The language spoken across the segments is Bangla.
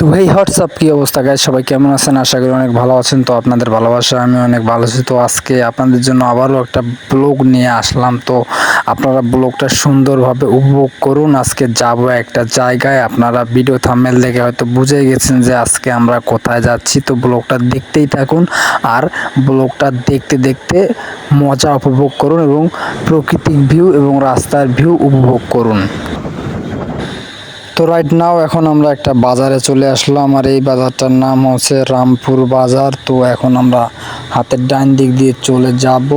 তো ভাই, হোয়াটসঅ্যাপ কি অবস্থা? গাইজ সবাই কেমন আছেন? আশা করি অনেক ভালো আছেন। তো আপনাদের ভালোবাসা, আমি অনেক ভালো আছি। তো আজকে আপনাদের জন্য আবারও একটা ব্লগ নিয়ে আসলাম। তো আপনারা ব্লগটা সুন্দরভাবে উপভোগ করুন। আজকে যাব একটা জায়গায়। আপনারা ভিডিও থাম্বেল দেখে হয়তো বুঝে গেছেন যে আজকে আমরা কোথায় যাচ্ছি। তো ব্লগটা দেখতেই থাকুন। আর ব্লগটা দেখতে দেখতে মজা উপভোগ করুন এবং প্রাকৃতিক ভিউ এবং রাস্তার ভিউ উপভোগ করুন। তো রাইট নাও এখন আমরা একটা বাজারে চলে আসলাম আর এই বাজারটার নাম হচ্ছে রামপুর বাজার। তো এখন আমরা হাতের ডান দিক দিয়ে চলে যাব।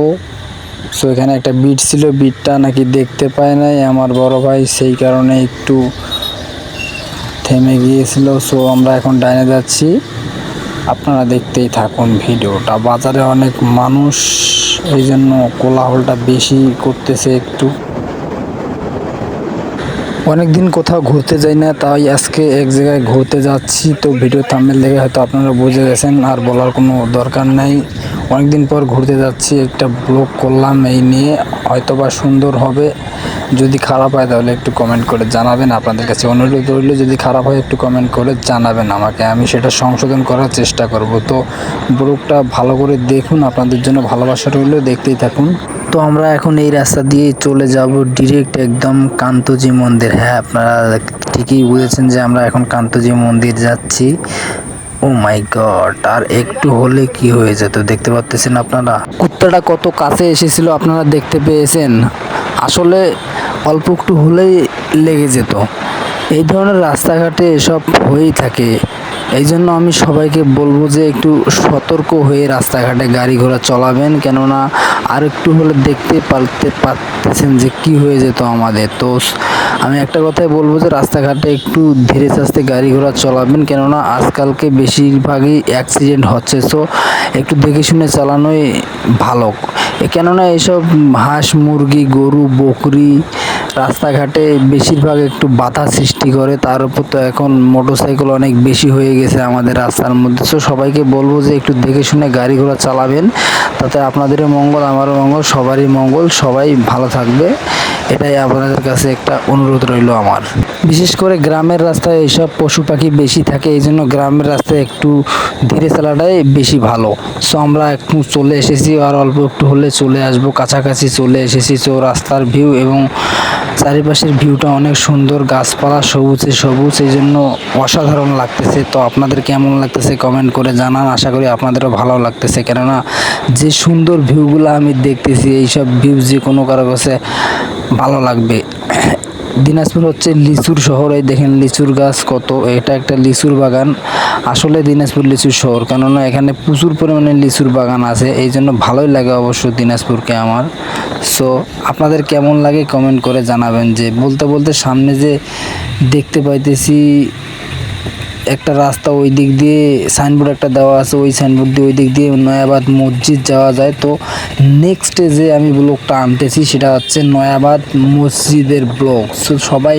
সো এখানে একটা বিট ছিল বিটটা নাকি দেখতে পায় নাই। আমার বড় ভাই সেই কারণে একটু থেমে গিয়েছিল। সো আমরা এখন ডাইনে যাচ্ছি। আপনারা দেখতেই থাকুন ভিডিওটা। বাজারে অনেক মানুষ এই জন্য কোলাহলটা বেশি করতেছে একটু। অনেকদিন কোথাও ঘুরতে যাই না, তাই আজকে এক জায়গায় ঘুরতে যাচ্ছি। তো ভিডিও থামেল দেখে হয়তো আপনারা বুঝে গেছেন, আর বলার কোনো দরকার নেই। অনেকদিন পর ঘুরতে যাচ্ছি, একটা ব্লগ করলাম এই নিয়ে। হয়তো বা সুন্দর হবে। যদি খারাপ হয় তাহলে একটু কমেন্ট করে জানাবেন। আপনাদের কাছে অনুরোধ রইল, যদি খারাপ হয় একটু কমেন্ট করে জানাবেন আমাকে। আমি সেটা সংশোধন করার চেষ্টা করব। তো ব্লগটা ভালো করে দেখুন, আপনাদের জন্য ভালোবাসা রইল। দেখতেই থাকুন। তো আমরা এখন এই রাস্তা দিয়ে চলে যাব ডিরেক্ট একদম কান্তজি মন্দির। হ্যাঁ আপনারা ঠিকই বুঝেছেন যে আমরা এখন কান্তজি মন্দির যাচ্ছি। ও মাই গড, আর একটু হলে কি হয়ে যেত দেখতে পাচ্ছেন আপনারা? কুত্তাটা কত কাছে এসেছিল আপনারা দেখতে পেয়েছেন? আসলে অল্প একটু হলেই লেগে যেত। এই ধরনের রাস্তাঘাটে এসব হয়েই থাকে। এই জন্য আমি সবাইকে বলব যে একটু সতর্ক হয়ে রাস্তাঘাটে গাড়ি ঘোড়া চলাবেন, কেননা আর একটু হলে দেখতে পারতে পারতেছেন যে কি হয়ে যেত আমাদের। তো আমি একটা কথাই বলব যে রাস্তাঘাটে একটু ধীরে সাস্তে গাড়ি ঘোড়া চলাবেন, কেননা আজকালকে বেশিরভাগই অ্যাক্সিডেন্ট হচ্ছে। সো একটু দেখে শুনে চালানোই ভালো। কেননা এইসব হাঁস, মুরগি, গরু, বকরি রাস্তাঘাটে বেশিরভাগ একটু বাধা সৃষ্টি করে, তার উপর তো এখন মোটরসাইকেল অনেক বেশি হয়ে গেছে আমাদের রাস্তার মধ্যে। সো সবাইকে বলব যে একটু দেখে শুনে গাড়ি ঘোড়া চালাবেন, তাতে আপনাদেরও মঙ্গল, আমারও মঙ্গল, সবারই মঙ্গল, সবাই ভালো থাকবে। এটাই আপনাদের কাছে একটা অনুরোধ রইল আমার। বিশেষ করে গ্রামের রাস্তায় এইসব পশু পাখি বেশি থাকে, এই জন্য গ্রামের রাস্তায় একটু ধীরে চালাটাই বেশি ভালো। সো আমরা একটু চলে এসেছি, আর অল্প একটু হলে চলে আসব, কাছাকাছি চলে এসেছি। তো রাস্তার ভিউ এবং চারিপাশের ভিউটা অনেক সুন্দর, গাছপালা সবুজে সবুজ, এই জন্য অসাধারণ লাগতেছে। তো আপনাদের কেমন লাগতেছে কমেন্ট করে জানান, আশা করি আপনাদেরও ভালো লাগতেছে। কেননা যে সুন্দর ভিউগুলো আমি দেখতেছি, এইসব ভিউ যে কোনো কারও কাছে ভালো লাগবে। দিনাজপুর হচ্ছে লিচুর শহর। এই দেখেন লিচুর গাছ কত। এটা একটা লিচুর বাগান। আসলে দিনাজপুর লিচুর শহর, কেননা এখানে প্রচুর পরিমাণে লিচুর বাগান আছে। এই জন্য ভালোই লাগে অবশ্য দিনাজপুরকে আমার। সো আপনাদের কেমন লাগে কমেন্ট করে জানাবেন যে, বলতে বলতে সামনে যে দেখতে পাইতেছি একটা রাস্তা ওই দিক দিয়ে সাইনবোর্ড একটা দেওয়া আছে, ওই সাইনবোর্ড দিয়ে ওই দিক দিয়ে নয়াবাদ মসজিদ যাওয়া যায়। তো নেক্সট যে আমি ব্লগটা আনতেছি সেটা হচ্ছে নয়াবাদ মসজিদের ব্লগ। সো সবাই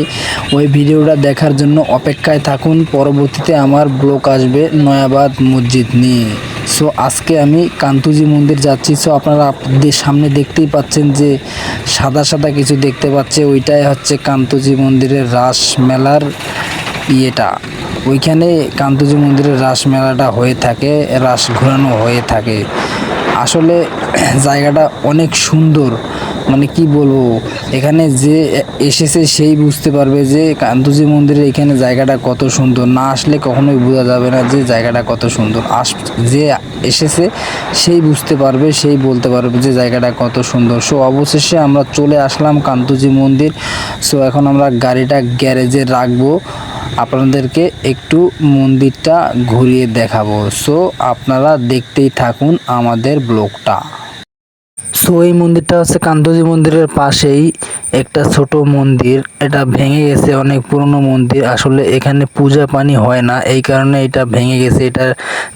ওই ভিডিওটা দেখার জন্য অপেক্ষায় থাকুন, পরবর্তীতে আমার ব্লগ আসবে নয়াবাদ মসজিদ নিয়ে। সো আজকে আমি কান্তুজি মন্দির যাচ্ছি। সো আপনারা আপনাদের সামনে দেখতেই পাচ্ছেন যে সাদা সাদা কিছু দেখতে পাচ্ছে। ওইটাই হচ্ছে কান্তুজি মন্দিরের রাস মেলার ইয়েটা। ওইখানে কান্তজি মন্দিরের রাস মেলাটা হয়ে থাকে, রাস ঘোরানো হয়ে থাকে। আসলে জায়গাটা অনেক সুন্দর। মানে কি বলব? এখানে যে এসেছে সেই বুঝতে পারবে যে কান্তজি মন্দিরের এখানে জায়গাটা কত সুন্দর। না আসলে কখনোই বোঝা যাবে না যে জায়গাটা কত সুন্দর। আস, যে এসেছে সেই বুঝতে পারবে, সেই বলতে পারবে যে জায়গাটা কত সুন্দর। সো অবশেষে আমরা চলে আসলাম কান্তজি মন্দির। সো এখন আমরা গাড়িটা গ্যারেজে রাখব। আপনাদেরকে একটু মন্দিরটা ঘুরিয়ে দেখাবো। সো আপনারা দেখতেই থাকুন আমাদের ব্লগটা। সো এই মন্দিরটা হচ্ছে কান্তজি মন্দিরের পাশেই একটা ছোট মন্দির। এটা ভেঙে গেছে, অনেক পুরনো মন্দির। আসলে এখানে পূজা পানি হয় না, এই কারণে এটা ভেঙে গেছে। এটা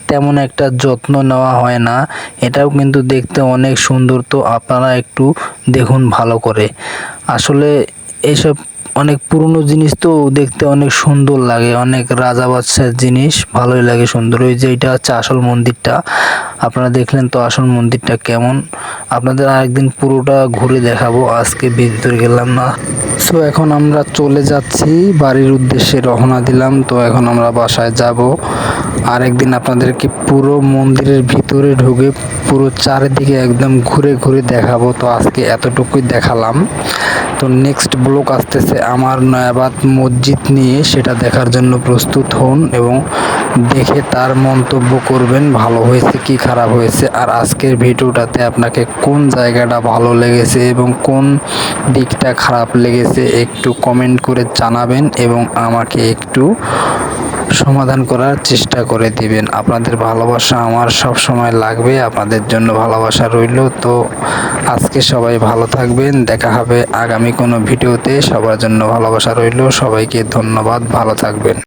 তেমন একটা যত্ন নেওয়া হয় না। এটাও কিন্তু দেখতে অনেক সুন্দর। তো আপনারা একটু দেখুন ভালো করে। আসলে এইসব অনেক পুরনো জিনিস তো দেখতে অনেক সুন্দর লাগে, অনেক রাজা বাদশার জিনিস ভালোই লাগে সুন্দর। ওই যে এটা হচ্ছে আসল মন্দিরটা। আপনারা দেখলেন তো আসল মন্দিরটা কেমন। আপনাদের আরেকদিন পুরোটা ঘুরে দেখাবো, আজকে ভিতরে গেলাম না। সো এখন আমরা চলে যাচ্ছি, বাড়ির উদ্দেশ্যে রওনা দিলাম। তো এখন আমরা বাসায় যাব। আরেকদিন আপনাদেরকে পুরো মন্দিরের ভিতরে ঢুকে পুরো চারিদিকে একদম ঘুরে ঘুরে দেখাবো। তো আজকে এতটুকুই দেখালাম। তো নেক্সট ব্লক আসতেছে আমার নয়াবাদ মসজিদ নিয়ে। সেটা দেখার জন্য প্রস্তুত হন এবং দেখে তার মন্তব্য করবেন, ভালো হয়েছে কি খারাপ হয়েছে, আর আজকের ভিডিওটাতে আপনাকে কোন জায়গাটা ভালো লেগেছে এবং কোন দিকটা খারাপ লেগেছে একটু কমেন্ট করে জানাবেন এবং আমাকে একটু সমাধান করার চেষ্টা করে দিবেন। আপনাদের ভালোবাসা আমার সব সময় লাগবে, আপনাদের জন্য ভালোবাসা রইল। তো আজকে সবাই ভালো থাকবেন, দেখা হবে আগামী কোনো ভিডিওতে। সবার জন্য ভালোবাসা রইল। সবাইকে ধন্যবাদ, ভালো থাকবেন।